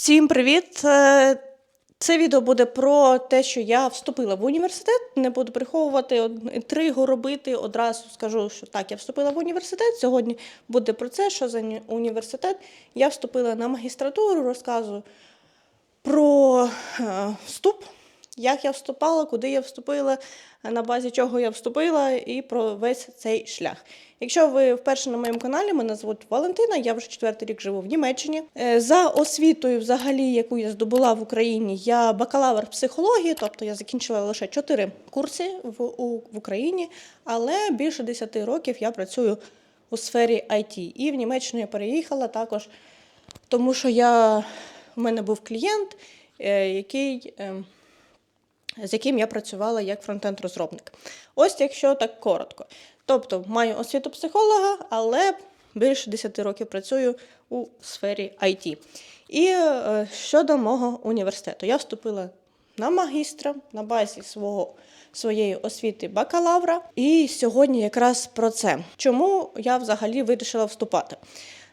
Всім привіт! Е, Це відео буде про те, що я вступила в університет. Не буду приховувати тригу робити. Одразу скажу, що так, я вступила в університет. Сьогодні буде про це, що за університет. Я вступила на магістратуру, розказую про е, вступ, як я вступала, куди я вступила, на базі чого я вступила, і про весь цей шлях. Якщо ви вперше на моєму каналі, мене звуть Валентина, я вже четвертий рік живу в Німеччині. Е, За освітою, взагалі, яку я здобула в Україні, я бакалавр психології, тобто я закінчила лише чотири курси в, у, в Україні, але більше 10 років я працюю у сфері IT. І в Німеччину я переїхала також тому що я, в мене був клієнт, е, який, е, з яким я працювала як фронтенд-розробник. Ось якщо так коротко. Тобто маю освіту психолога, але більше 10 років працюю у сфері IT. І е, щодо мого університету, я вступила на магістра на базі свого, своєї освіти бакалавра. І сьогодні якраз про це. Чому я взагалі вирішила вступати?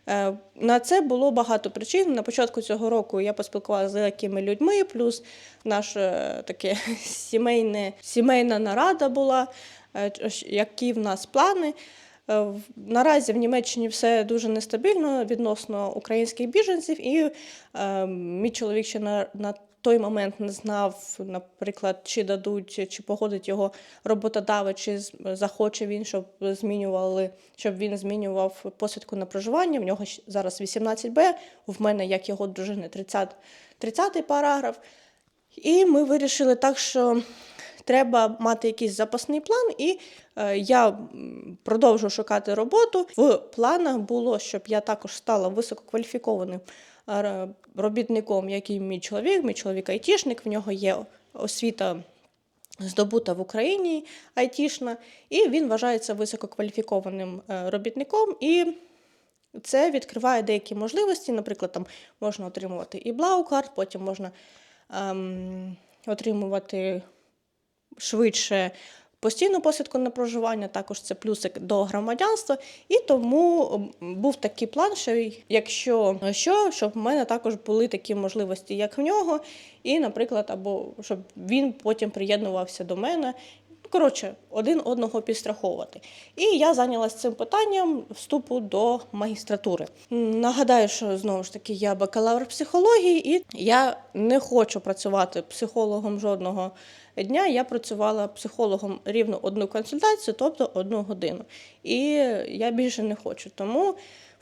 Е, На це було багато причин. На початку цього року я поспілкувалася з деякими людьми, плюс наша таке сімейне, сімейна нарада була, е, які в нас плани. Е, Наразі в Німеччині все дуже нестабільно відносно українських біженців, і е, мій чоловік ще на, на той момент не знав, наприклад, чи дадуть, чи погодить його роботодавець, чи захоче він, щоб змінювали, щоб він змінював посвідку на проживання. В нього зараз 18Б, в мене, як його дружини, 30, 30 параграф. І ми вирішили так, що треба мати якийсь запасний план, і е, я продовжу шукати роботу. В планах було, щоб я також стала висококваліфікованим робітником, як і мій чоловік. Мій чоловік айтішник, в нього є освіта. Здобута в Україні айтішна, і він вважається висококваліфікованим е, робітником, і це відкриває деякі можливості. Наприклад, там можна отримувати і блаукарт, потім можна ем, отримувати швидше постійну посвідку на проживання, також це плюсик до громадянства. І тому був такий план, що якщо що, щоб в мене також були такі можливості, як в нього, і, наприклад, або щоб він потім приєднувався до мене. Коротше, один одного підстраховувати. І я зайнялася цим питанням вступу до магістратури. Нагадаю, що знову ж таки я бакалавр психології, і я не хочу працювати психологом жодного дня. Я працювала психологом рівно одну консультацію, тобто одну годину. І я більше не хочу. Тому,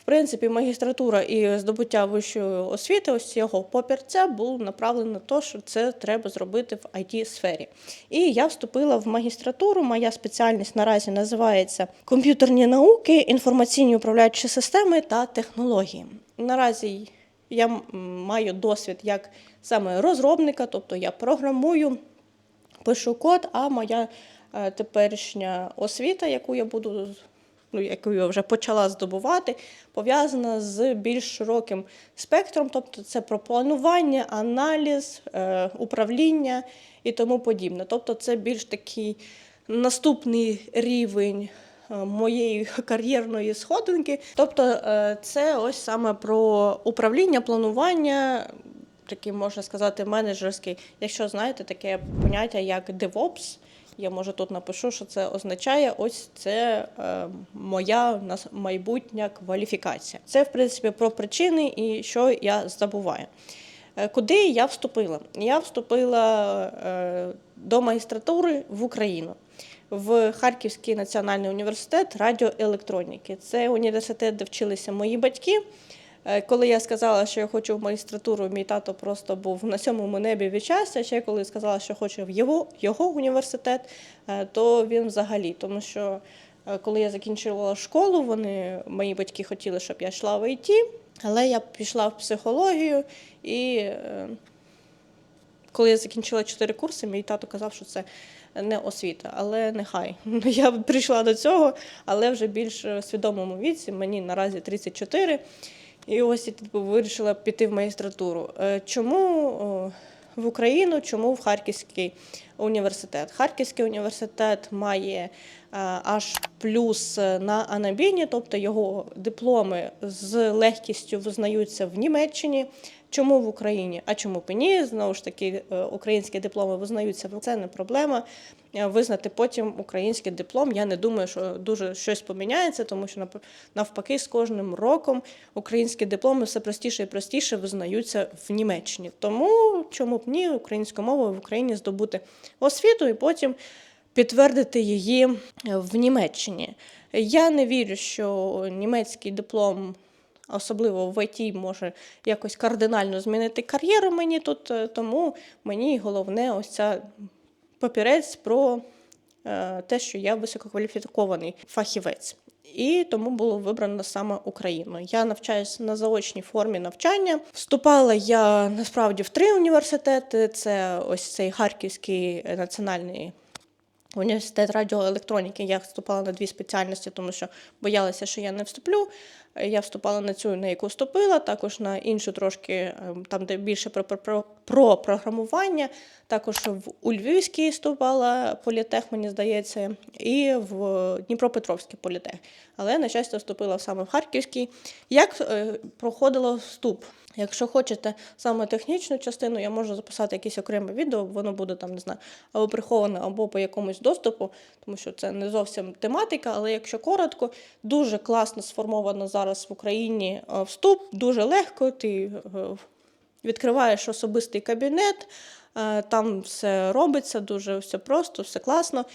принципі, магістратура і здобуття вищої освіти, ось цього попірця, був направлений на те, що це треба зробити в it сфері І я вступила в магістратуру. Моя спеціальність наразі називається комп'ютерні науки, інформаційні управляючі системи та технології. Наразі я маю досвід як саме розробника, тобто я програмую пишу код, а моя е, теперішня освіта, яку я буду, ну, яку я вже почала здобувати, пов'язана з більш широким спектром, тобто це про планування, аналіз, е, управління і тому подібне. Тобто це більш такий наступний рівень. е, Моєї кар'єрної сходинки, тобто е, це ось саме про управління, планування, такий можна сказати, менеджерський. Якщо знаєте таке поняття як DevOps, я може тут напишу, що це означає. Ось це е, моя майбутня кваліфікація. Це в принципі про причини і що я забуваю. Е, Куди я вступила? Я вступила е, до магістратури в Україну. В Харківський національний університет радіоелектроніки. Це університет, де вчилися мої батьки. Е, Коли я сказала, що я хочу в магістратуру, мій тато просто був на сьомому небі від щастя. Ще коли я сказала, що хочу в його, його університет, е, то він взагалі, тому що е, коли я закінчувала школу, вони, мої батьки хотіли, щоб я йшла в ІТ, але я пішла в психологію і. коли я закінчила чотири курси, мій тато казав, що це не освіта, але нехай. Я прийшла до цього, але вже більш свідомому віці. Мені наразі 34. І ось я типу, вирішила піти в магістратуру. Е, Чому в Україну, чому в Харківський університет? Харківський університет має е, аж плюс на анабіні, тобто його дипломи з легкістю визнаються в Німеччині. Чому в Україні? А чому б ні? Знову ж таки, е, українські дипломи визнаються, це не проблема. Е, Визнати потім український диплом. Я не думаю, що дуже щось поміняється, тому що навпаки, з кожним роком українські дипломи все простіше і простіше визнаються в Німеччині. Тому чому б ні, українською мовою в Україні здобути освіту і потім підтвердити її в Німеччині. Я не вірю, що німецький диплом, особливо в ІТ, може якось кардинально змінити кар'єру мені тут, е, тому мені головне ось ця папірець про е, те, що я висококваліфікований фахівець. І тому було вибрано саме Україну. Я навчаюся на заочній формі навчання. Вступала я насправді в три університети: це ось цей Харківський національний університет радіоелектроніки. Я вступала на дві спеціальності, тому що боялася, що я не вступлю. Я вступала на цю, на яку вступила, також на іншу трошки, е, там, де більше про, про, про, про програмування. Також в у Львівській вступала політех, мені здається, і в Дніпропетровський політех. Але, на щастя, вступила саме в Харківський. Як е, проходило вступ? Якщо хочете саме технічну частину, я можу записати якесь окреме відео, воно буде там, не знаю, або приховане, або по якомусь доступу, тому що це не зовсім тематика, але якщо коротко, дуже класно сформовано зараз в Україні е, вступ, дуже легко. Ти е, відкриваєш особистий кабінет, е, там все робиться, дуже все просто, все класно.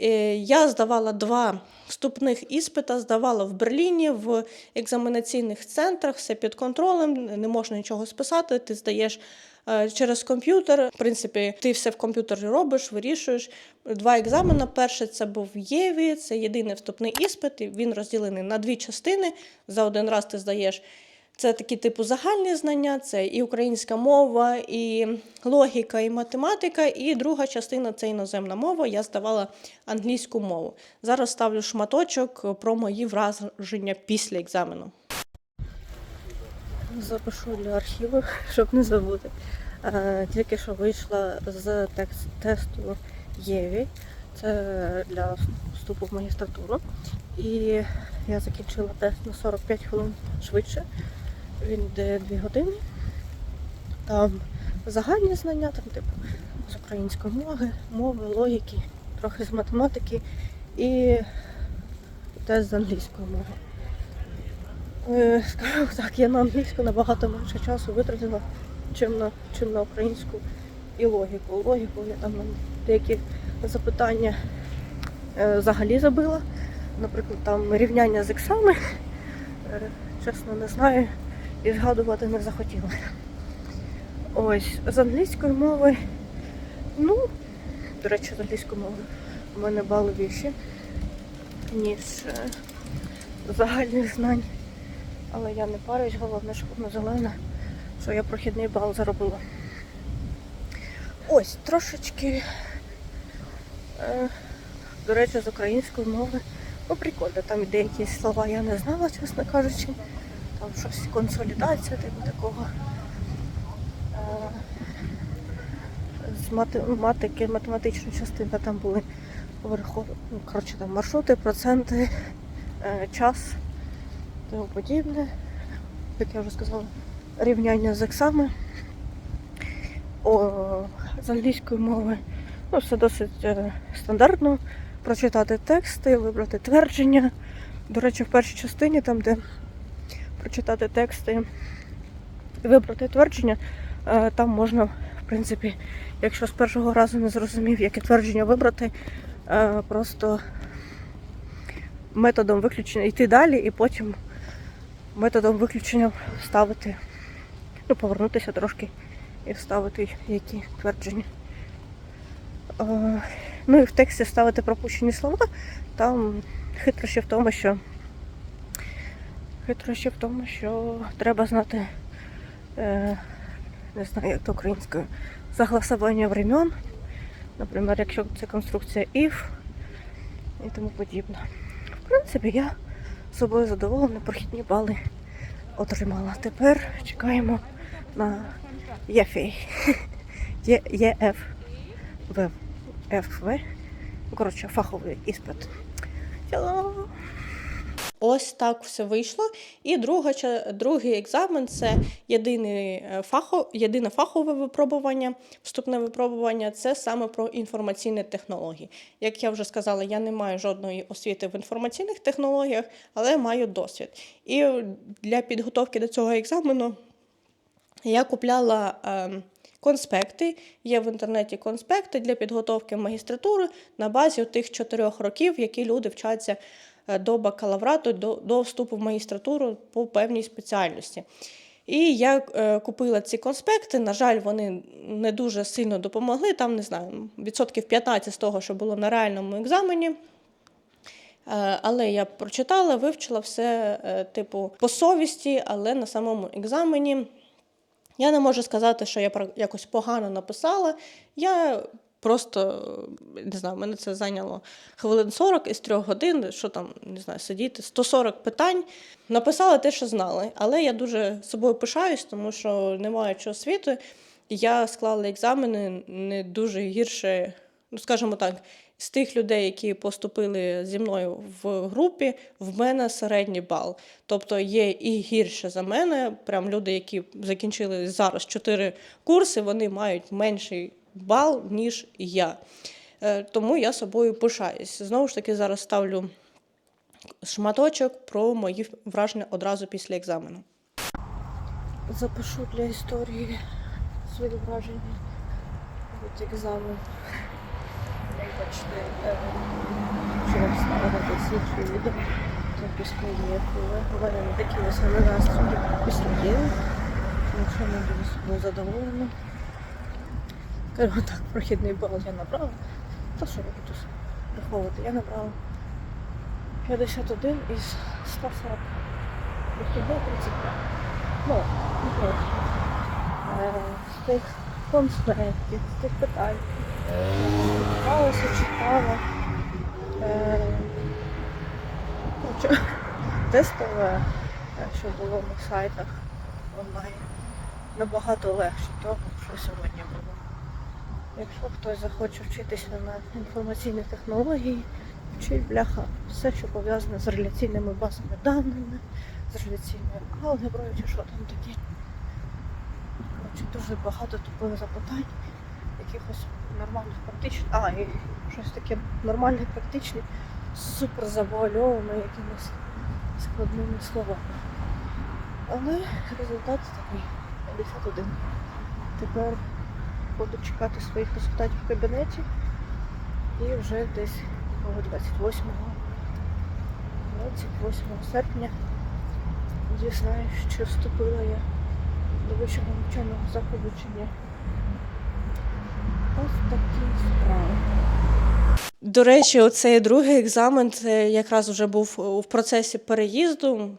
Е, Я здавала два вступних іспита, здавала в Берліні в екзаменаційних центрах, все під контролем, не можна нічого списати. Ти здаєш е, через комп'ютер. В принципі, ти все в комп'ютері робиш, вирішуєш. Два екзамени. Перший це був Єві, це єдиний вступний іспит. Він розділений на дві частини. За один раз ти здаєш. Це такі типу загальні знання, це і українська мова, і логіка, і математика. І друга частина це іноземна мова. Я здавала англійську мову. Зараз ставлю шматочок про мої враження після екзамену. Запишу для архіву, щоб не забути. Е, Тільки що вийшла з тесту Єві. Це для вступу в магістратуру. І я закінчила тест на 45 хвилин швидше. Він йде 2 години. Там загальні знання, там, типу, з української мови, мови, логіки, трохи з математики і тест з англійської мови. Е, Скажу так, я на англійську набагато менше часу витратила, чим на, чим на українську і логіку. Логіку я там деякі запитання е, взагалі забила. Наприклад, там рівняння з іксами. Е, чесно, не знаю і згадувати не захотіла. Ось, з англійської мови. Ну, до речі, з англійської мови у мене бали більші, ніж е, загальних знань. Але я не парюсь, головне, щоб воно зелена, що я прохідний бал заробила. Ось, трошечки, е, до речі, з української мови. Ну, прикольно, там деякі слова я не знала, чесно кажучи. Там щось консолідація, типу такого. Е, З мати, матики, математична частина там були вверху, ну, коротше, там маршрути, проценти, е, час тому подібне. Як я вже сказала, рівняння з ексами. О, з англійської мови. Ну, все досить е, стандартно. Прочитати тексти, вибрати твердження. До речі, в першій частині, там, де прочитати тексти вибрати твердження, е, там можна, в принципі, якщо з першого разу не зрозумів, яке твердження вибрати, е, просто методом виключення йти далі і потім методом виключення вставити, ну, повернутися трошки і вставити які твердження. Е, Ну і в тексті ставити пропущені слова. Там хитрощі в тому, що хитрощі в тому, що треба знати, е, не знаю, як то українською, согласовання времен. Наприклад, якщо це конструкція if і тому подібне. В принципі, я собою задоволена, прохідні бали отримала. Тепер чекаємо на ЄФІ. Є- ЄФ. В. ФВ. Коротше, фаховий іспит. Hello. Ось так все вийшло. І друга, другий екзамен це єдиний е, фахо, єдине фахове випробування, вступне випробування це саме про інформаційні технології. Як я вже сказала, я не маю жодної освіти в інформаційних технологіях, але маю досвід. І для підготовки до цього екзамену я купляла ем, конспекти. Є в інтернеті конспекти для підготовки магістратури на базі тих чотирьох років, які люди вчаться до бакалаврату, до, до вступу в магістратуру по певній спеціальності. І я е, купила ці конспекти. На жаль, вони не дуже сильно допомогли. Там не знаю, відсотків 15 з того, що було на реальному екзамені. Е, Але я прочитала, вивчила все, е, типу, по совісті, але на самому екзамені я не можу сказати, що я якось погано написала. Я просто не знаю, мене це зайняло хвилин 40 із трьох годин, що там, не знаю, сидіти, 140 питань. Написала те, що знала. Але я дуже собою пишаюсь, тому що не маючи освіти, я склала екзамени не дуже гірше, ну скажімо так, з тих людей, які поступили зі мною в групі, в мене середній бал. Тобто є і гірше за мене. Прям люди, які закінчили зараз чотири курси, вони мають менший бал, ніж я. Е, Тому я собою пишаюсь. Знову ж таки, зараз ставлю шматочок про мої враження одразу після екзамену. Запишу для історії свої враження від екзамену. Що я вставила десь відео. Це після є, у мене не такі веселі настрої після є. Якщо не дуже собою задоволена. Скажімо так, прохідний бал я набрала. Та що я враховувати? Я набрала 51 із 140. Вихідний 35. Ну, не проти. Е, З тих конспектів, з тих питань. Читалася, читала. Е, Тестове, е, що було на сайтах онлайн, набагато легше того, що сьогодні було. Якщо хтось захоче вчитися на інформаційні технології, вчить бляха все, що пов'язане з реляційними базами даними, з реляційною алгеброю чи що там таке. Коротше, дуже багато тупих запитань, якихось нормальних практичних. А, і щось таке нормальне, практичне, супер завуальоване якимись складними словами. Але результат такий 51. Тепер буду чекати своїх результатів в кабінеті і вже десь такого 28 28 серпня дізнаюсь, чи вступила я до вищого навчального закладу чи ні. Ось такі справи. До речі, оцей другий екзамен якраз вже був у процесі переїзду.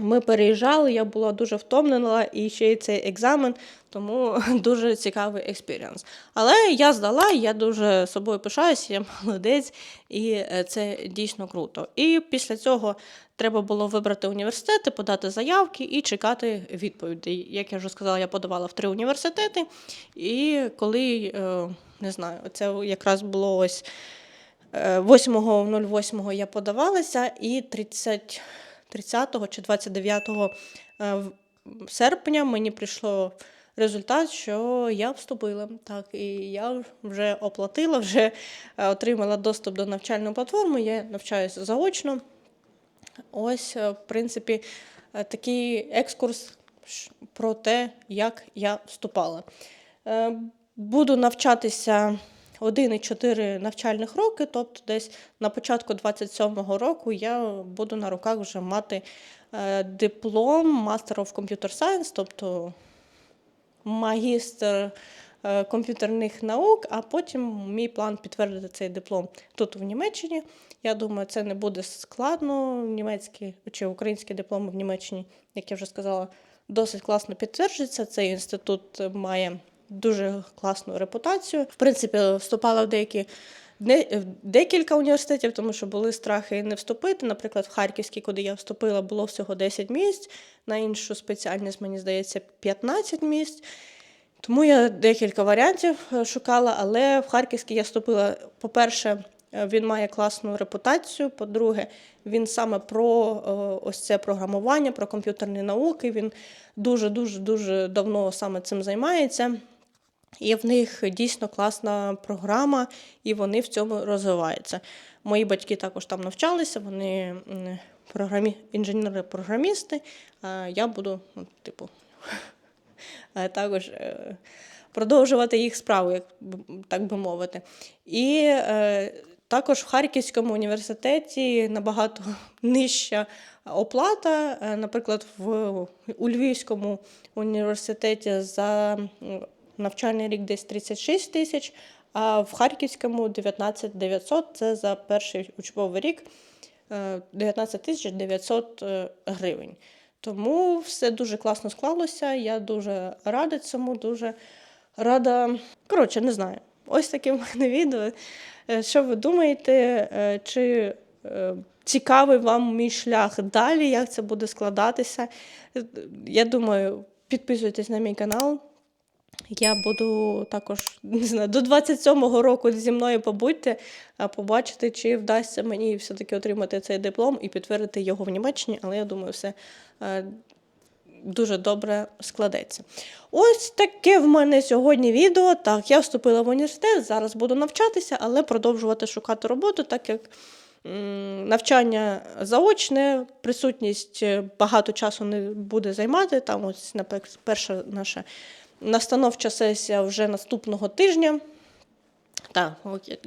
Ми переїжджали, я була дуже втомлена, і ще й цей екзамен, тому дуже цікавий експірієнс. Але я здала, я дуже собою пишаюся, я молодець, і е, це дійсно круто. І після цього треба було вибрати університети, подати заявки і чекати відповідей. Як я вже сказала, я подавала в три університети. І коли е, не знаю, це якраз було ось. Е, 8.08 я подавалася, і 30, 30 чи 29 е, серпня мені прийшло результат, що я вступила. Так, і я вже оплатила, вже е, отримала доступ до навчальної платформи, я навчаюся заочно. Ось, е, в принципі, такий екскурс про те, як я вступала. Буду навчатися 1,4 навчальних роки, тобто десь на початку 27-го року я буду на руках вже мати е, диплом Master of Computer Science, тобто магістр е, комп'ютерних наук, а потім мій план підтвердити цей диплом тут, в Німеччині. Я думаю, це не буде складно. Німецькі чи українські дипломи в Німеччині, як я вже сказала, досить класно підтверджуються. Цей інститут має дуже класну репутацію. В принципі, вступала в деякі. В декілька університетів, тому що були страхи не вступити. Наприклад, в Харківський, куди я вступила, було всього 10 місць, на іншу спеціальність, мені здається, 15 місць. Тому я декілька варіантів е, шукала, але в Харківський я вступила, по-перше, е, він має класну репутацію. По-друге, він саме про е, ось це програмування, про комп'ютерні науки. Він дуже дуже дуже давно саме цим займається. І в них дійсно класна програма, і вони в цьому розвиваються. Мої батьки також там навчалися, вони програмі... інженери-програмісти, я буду, ну, типу, також е, продовжувати їх справу, як так би мовити. І е, також в Харківському університеті набагато нижча оплата. Е, Наприклад, в, у Львівському університеті за навчальний рік десь 36 тисяч, а в Харківському 19 900 – це за перший учбовий рік е, 19 тисяч 900 е, гривень. Тому все дуже класно склалося. Я дуже рада цьому, дуже рада. Коротше, не знаю. Ось таке в мене відео. Е, Що ви думаєте, е, чи е, цікавий вам мій шлях далі, як це буде складатися? Е, Я думаю, підписуйтесь на мій канал. Я буду також не знаю, до 27-го року зі мною побудьте, а побачити, чи вдасться мені все-таки отримати цей диплом і підтвердити його в Німеччині, але я думаю, все е, дуже добре складеться. Ось таке в мене сьогодні відео. Так, я вступила в університет, зараз буду навчатися, але продовжувати шукати роботу, так як навчання заочне, присутність е, багато часу не буде займати. Там ось, наприклад, перша наша настановча сесія вже наступного тижня. Так,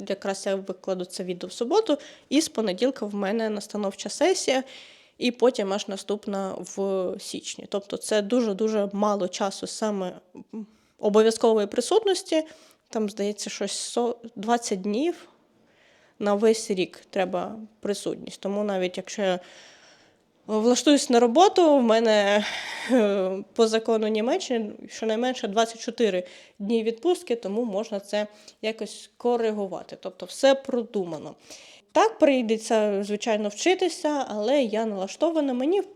якраз я викладу це відео в суботу, і з понеділка в мене настановча сесія, і потім аж наступна в січні. Тобто це дуже-дуже мало часу саме обов'язкової присутності. Там, здається, щось 20 днів на весь рік треба присутність. Тому навіть якщо влаштуюсь на роботу, в мене е, по закону Німеччини щонайменше 24 дні відпустки, тому можна це якось коригувати. Тобто все продумано. Так, прийдеться, звичайно, вчитися, але я налаштована. Мені, в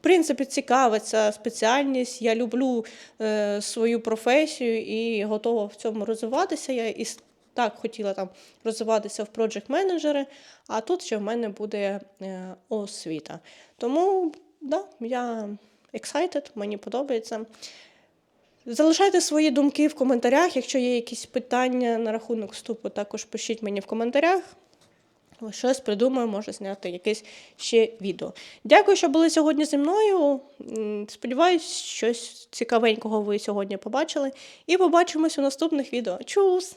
принципі, цікава ця спеціальність. Я люблю е, свою професію і готова в цьому розвиватися. Я і так хотіла там розвиватися в проджект менеджери, а тут ще в мене буде е, освіта. Тому да, я excited, мені подобається. Залишайте свої думки в коментарях. Якщо є якісь питання на рахунок вступу, також пишіть мені в коментарях. Щось придумаю, можу зняти якесь ще відео. Дякую, що були сьогодні зі мною. Сподіваюсь, щось цікавенького ви сьогодні побачили. І побачимось у наступних відео. Чус!